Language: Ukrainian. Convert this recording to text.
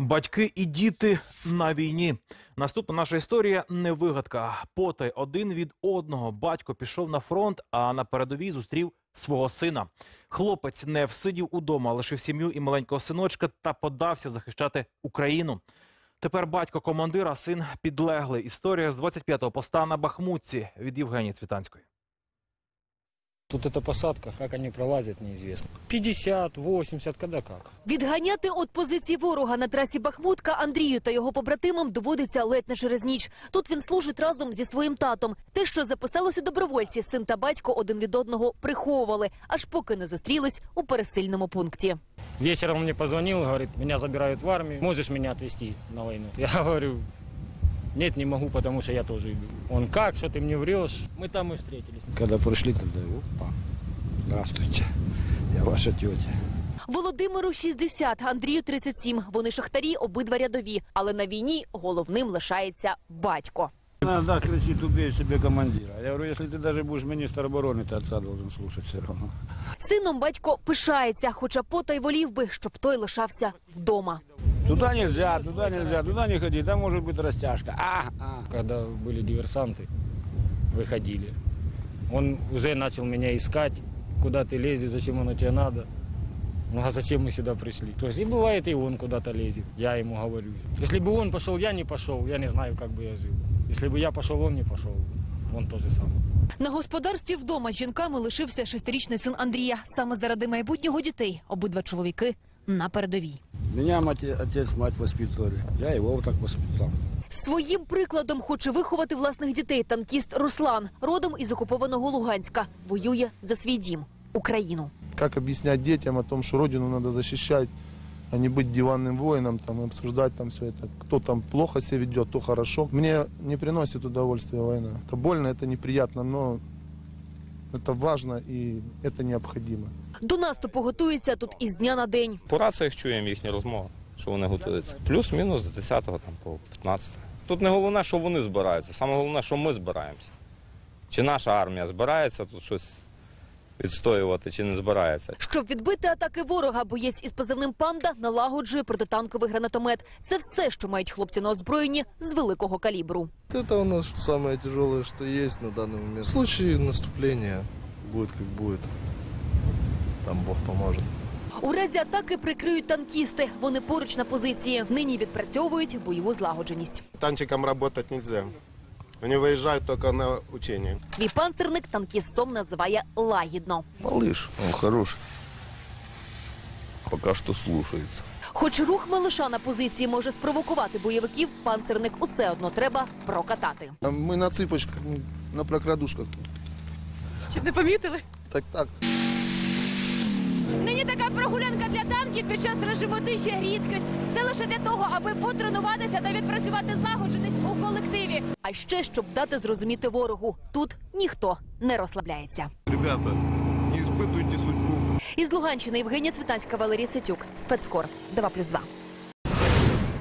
Батьки і діти на війні. Наступна наша історія не вигадка. Потай один від одного. Батько пішов на фронт, а на передовій зустрів свого сина. Хлопець не всидів удома, лишив сім'ю і маленького синочка та подався захищати Україну. Тепер батько командира, син підлеглий. Історія з 25-го поста на Бахмутці від Євгенії Цвітанської. Тут эта посадка, как они пролазят, неизвестно. 50, 80, когда как. Відганяти від позиції ворога на трасі Бахмутка Андрію та його побратимам доводиться ледь не через ніч. Тут він служить разом зі своїм татом. Те, що записалося добровольці, син та батько один від одного приховували, аж поки не зустрілись у пересильному пункті. Вечером он мне позвонил, говорит, меня забирают в армию, можешь меня отвезти на войну? Я говорю, нет, не могу, потому что я тоже иду. Он, как, что ты мне врешь? Мы там и встретились. Когда пришли, тогда опа, здравствуйте, я ваша тетя. Володимиру 60, Андрію 37. Вони шахтарі, обидва рядові. Але на війні головним лишається батько. Иногда кричит, убей себе командира. Я говорю, если ты даже будешь министр обороны, ты отца должен слушать все равно. Сином батько пишається, хоча потай волів би, щоб той лишався вдома. Туда нельзя, туда нельзя, туда не ходи, там может быть растяжка. А, а. Когда были диверсанты, выходили. Он уже начал меня искать, куда ты лезешь, зачем оно тебе надо. Ну а зачем мы сюда пришли? То есть и бывает и он куда-то лезет, я ему говорю. Если бы он пошел, я не пошел, я не знаю, как бы я жил. Если бы я пошел, он не пошел, он то же самое. На господарстві вдома з жінками лишився шестирічний син Андрія. Саме заради майбутнього дітей обидва чоловіки на передовій. Меня мать, отец, мать воспитывали. Я его вот так воспитал. Своїм прикладом хоче виховати власних дітей танкіст Руслан, родом із окупованого Луганська, воює за свій дім Україну. как объяснять детям о том, что родину надо защищать, а не быть диванным воином, там, и обсуждать там все это. Кто там плохо себя ведет, то хорошо. Мне не приносит удовольствия война. Это больно, это неприятно, но это важно и это необходимо. До наступу готується тут із дня на день. По раціях чуємо їхні розмови, що вони готуються. Плюс-мінус з 10 там, по 15. Тут не головне, що вони збираються, саме головне, що ми збираємося. Чи наша армія збирається тут щось відстоювати, чи не збирається. Щоб відбити атаки ворога, боєць із позивним панда налагоджує протитанковий гранатомет. Це все, що мають хлопці на озброєнні з великого калібру. Это у нас самое тяжелое, что есть на данный момент. В случае наступления будет как будет Там Бог поможет. У разі атаки прикриють танкісти. Вони поруч на позиції. Нині відпрацьовують бойову злагодженість. Танчикам работать нельзя. Они выезжают только на учения. Свій панцерник танкіст Сом називає лагідно. Малыш, он хороший. Пока что слушается. Хоч рух малиша на позиції може спровокувати бойовиків, панцерник усе одно треба прокатати. А Мы на цыпочках, м, на прокрадушках. Щоб не помітили? Так, так. Прогулянка для танків під час режиму тиші рідкость. Все лише для того, аби потренуватися та відпрацювати злагодженість у колективі. А ще щоб дати зрозуміти ворогу. Тут ніхто не розслабляється. Ребята, не спитуйте судьбу. Із Луганщини Євгенія Цвітанська, Валерій Сетюк. Спецкор 2+,2.